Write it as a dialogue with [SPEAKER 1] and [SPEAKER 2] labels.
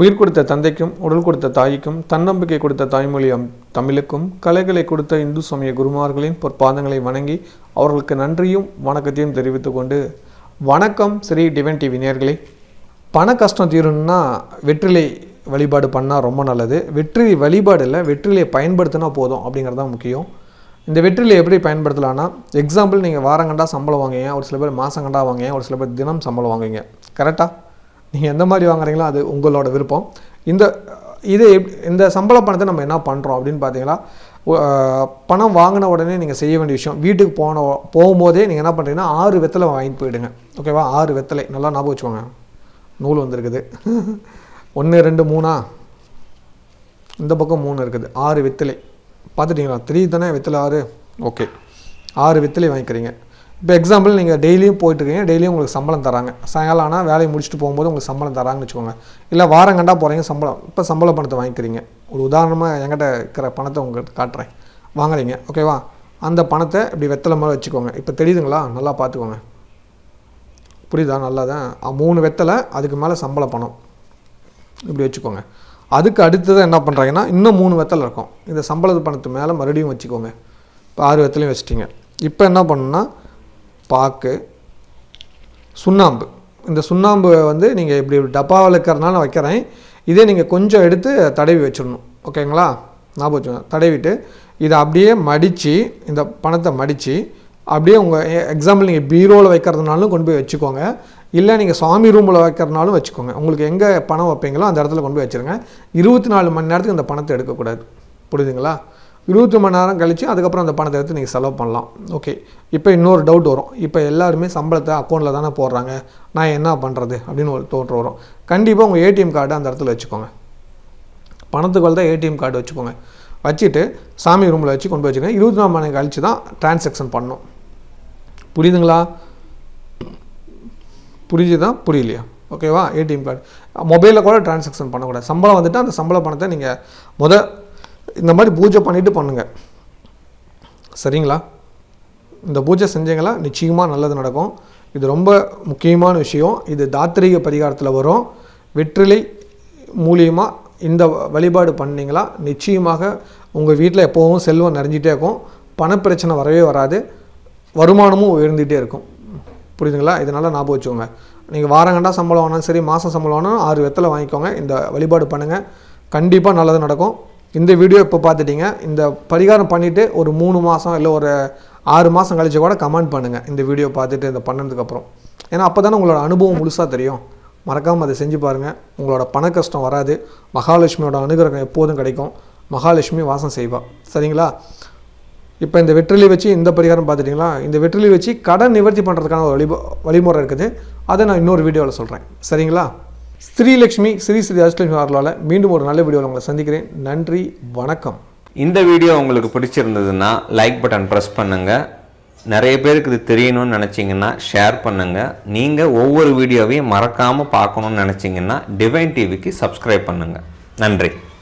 [SPEAKER 1] உயிர் கொடுத்த தந்தைக்கும் உடல் கொடுத்த தாய்க்கும் தன்னம்பிக்கை கொடுத்த தாய்மொழி தமிழுக்கும் கலைகளை கொடுத்த இந்து சமய குருமார்களின் பொற்பாதங்களை வணங்கி அவர்களுக்கு நன்றியும் வணக்கத்தையும் தெரிவித்துக்கொண்டு வணக்கம் ஸ்ரீ டிவன் டிவி நேர்களே பண கஷ்டம் தீரணும்னா வெற்றிலை வழிபாடு பண்ணால் ரொம்ப நல்லது. வெற்றி வழிபாடு இல்லை வெற்றிலையை பயன்படுத்தினா போதும் அப்படிங்கிறது தான் முக்கியம். இந்த வெற்றிலை எப்படி பயன்படுத்தலாம்னா எக்ஸாம்பிள் நீங்கள் வாரங்கண்டா சம்பளம் வாங்குவீங்க ஒரு சில பேர் மாதங்கண்டா வாங்குவீங்க ஒரு சில பேர் தினம் சம்பளம் வாங்குவீங்க. கரெக்டாக நீங்கள் எந்த மாதிரி வாங்குறீங்களோ அது உங்களோட விருப்பம். இந்த இது இந்த சம்பள பணத்தை நம்ம என்ன பண்ணுறோம் அப்படின்னு பார்த்தீங்கன்னா பணம் வாங்கின உடனே நீங்கள் செய்ய வேண்டிய விஷயம் வீட்டுக்கு போன போகும்போதே நீங்கள் என்ன பண்ணுறீங்கன்னா ஆறு வெத்தலை வாங்கிட்டு போயிடுங்க. ஓகேவா ஆறு வெத்தலை. நல்லா ஞாபகம் வச்சுக்கோங்க. நூல் வந்திருக்குது. ஒன்று ரெண்டு மூணா? இந்த பக்கம் மூணு இருக்குது. ஆறு வெத்தலை. பார்த்துட்டீங்களா த்ரீ தானே வெத்தலை ஆறு? ஓகே ஆறு வெத்தலை வாங்கிக்கிறீங்க. இப்போ எக்ஸாம்பிள் நீங்கள் டெய்லியும் போயிட்டுருக்கீங்க டெய்லியும் உங்களுக்கு சம்பளம் தராங்க. சாயங்காலம் ஆனால் வேலையை முடிச்சுட்டு போகும்போது உங்களுக்கு சம்பளம் தராங்கன்னு வச்சுக்கோங்க. இல்லை வாரம் கண்டா போகிறீங்க சம்பளம். இப்போ சம்பள பணத்தை வாங்கிக்கிறீங்க. ஒரு உதாரணமாக என்கிட்ட இருக்கிற பணத்தை உங்களுக்கு காட்டுறேன். வாங்குறீங்க ஓகேவா? அந்த பணத்தை இப்படி வெத்தலை மாதிரி வச்சுக்கோங்க. இப்போ தெரியுதுங்களா? நல்லா பார்த்துக்கோங்க. புரியுதா? நல்லா தான் மூணு வெத்தலை அதுக்கு மேலே சம்பள பணம். இப்படி வச்சுக்கோங்க. அதுக்கு அடுத்தது என்ன பண்ணுறாங்கன்னா இன்னும் மூணு வெத்தலை இருக்கும். இந்த சம்பள பணத்து மேலே மறுபடியும் வச்சுக்கோங்க. இப்போ ஆறு வெத்தலையும் வச்சுட்டிங்க. இப்போ என்ன பண்ணுன்னா பாக்கு சுண்ணாம்பு. இந்த சுண்ணாம்பு வந்து நீங்கள் இப்படி டப்பாவில் இருக்கிறனால நான் வைக்கிறேன். இதே நீங்கள் கொஞ்சம் எடுத்து தடவி வச்சிடணும். ஓகேங்களா? ஞாபகம் வச்சுக்கோங்க. தடவிட்டு இதை அப்படியே மடித்து இந்த பணத்தை மடித்து அப்படியே உங்கள் எக்ஸாம்பிள் நீங்கள் பீரோவில் வைக்கிறதுனாலும் கொண்டு போய் வச்சுக்கோங்க. இல்லை நீங்கள் சாமி ரூமில் வைக்கிறதுனாலும் வச்சுக்கோங்க. உங்களுக்கு எங்கே பணம் வைப்பீங்களோ அந்த இடத்துல கொண்டு போய் வச்சுருங்க. இருபத்தி நாலு மணி நேரத்துக்கு இந்த பணத்தை எடுக்கக்கூடாது. புரியுதுங்களா? இருபத்தி மணி நேரம் கழித்து அதுக்கப்புறம் அந்த பணத்தை எடுத்து நீங்கள் செலவு பண்ணலாம். ஓகே இப்போ இன்னொரு டவுட் வரும். இப்போ எல்லாருமே சம்பளத்தை அக்கௌண்ட்டில் தானே போடுறாங்க. நான் என்ன பண்ணுறது அப்படின்னு ஒரு தோற்றம் வரும். கண்டிப்பாக உங்கள் ஏடிஎம் கார்டு அந்த இடத்துல வச்சுக்கோங்க. பணத்துக்கு தான் ஏடிஎம் கார்டு வச்சுக்கோங்க. வச்சுட்டு சாமி ரூமில் வச்சு கொண்டு போய் வச்சுக்கோங்க. இருபத்தி நாலு மணி நேரம் தான் டிரான்சாக்ஷன் பண்ணணும். புரியுதுங்களா? புரியுதா புரியலையா? ஓகேவா ஏடிஎம் கார்டு. மொபைலில் கூட டிரான்சாக்ஷன் பண்ணக்கூடாது. சம்பளம் வந்துட்டு அந்த சம்பள பணத்தை நீங்கள் முத இந்த மாதிரி பூஜை பண்ணிவிட்டு பண்ணுங்கள் சரிங்களா? இந்த பூஜை செஞ்சீங்களா? நிச்சயமாக நல்லது நடக்கும். இது ரொம்ப முக்கியமான விஷயம். இது தாத்திரிக பரிகாரத்தில் வரும். வெற்றிலை மூலியமாக இந்த வழிபாடு பண்ணிங்களா? நிச்சயமாக உங்கள் வீட்டில் எப்போவும் செல்வம் நிறைஞ்சிட்டே இருக்கும். பணப்பிரச்சனை வரவே வராது. வருமானமும் உயர்ந்துகிட்டே இருக்கும். புரியுதுங்களா? இதனால் ஞாபகம் வச்சுக்கோங்க. நீங்கள் வாரங்கண்டா சம்பளம் வேணாலும் சரி மாதம் சம்பளம் வேணாலும் ஆறு வெத்தலை வாங்கிக்கோங்க. இந்த வழிபாடு பண்ணுங்கள் கண்டிப்பாக நல்லது நடக்கும். இந்த வீடியோ இப்போ பார்த்துட்டிங்க. இந்த பரிகாரம் பண்ணிவிட்டு ஒரு மூணு மாதம் இல்லை ஒரு ஆறு மாதம் கழிச்சு கூட கமெண்ட் பண்ணுங்கள் இந்த வீடியோ பார்த்துட்டு இதை பண்ணதுக்கப்புறம் ஏன்னா அப்போ தானே உங்களோட அனுபவம் முழுசாக தெரியும். மறக்காமல் அதை செஞ்சு பாருங்கள் உங்களோட பண கஷ்டம் வராது. மகாலட்சுமியோட அனுகிரகம் எப்போதும் கிடைக்கும். மகாலட்சுமி வாசம் செய்வா. சரிங்களா? இப்போ இந்த வெற்றிலை வச்சு இந்த பரிகாரம் பார்த்துட்டிங்களா? இந்த வெற்றிலை வச்சு கடன் நிவர்த்தி பண்ணுறதுக்கான ஒரு வழி வழிமுறை இருக்குது. அதை நான் இன்னொரு வீடியோவில் சொல்கிறேன் சரிங்களா? ஸ்ரீலக்ஷ்மி ஸ்ரீ ஸ்ரீ அஷ்டலட்சுமி அவர்களால் மீண்டும் ஒரு நல்ல வீடியோவில் உங்களை சந்திக்கிறேன். நன்றி வணக்கம்.
[SPEAKER 2] இந்த வீடியோ உங்களுக்கு பிடிச்சிருந்ததுன்னா லைக் பட்டன் ப்ரெஸ் பண்ணுங்கள் நிறைய பேருக்கு இது தெரியணும்னு நினச்சிங்கன்னா ஷேர் பண்ணுங்கள் நீங்கள் ஒவ்வொரு வீடியோவையும் மறக்காமல் பார்க்கணும்னு நினச்சிங்கன்னா டிவைன் டிவிக்கு சப்ஸ்கிரைப் பண்ணுங்கள் நன்றி.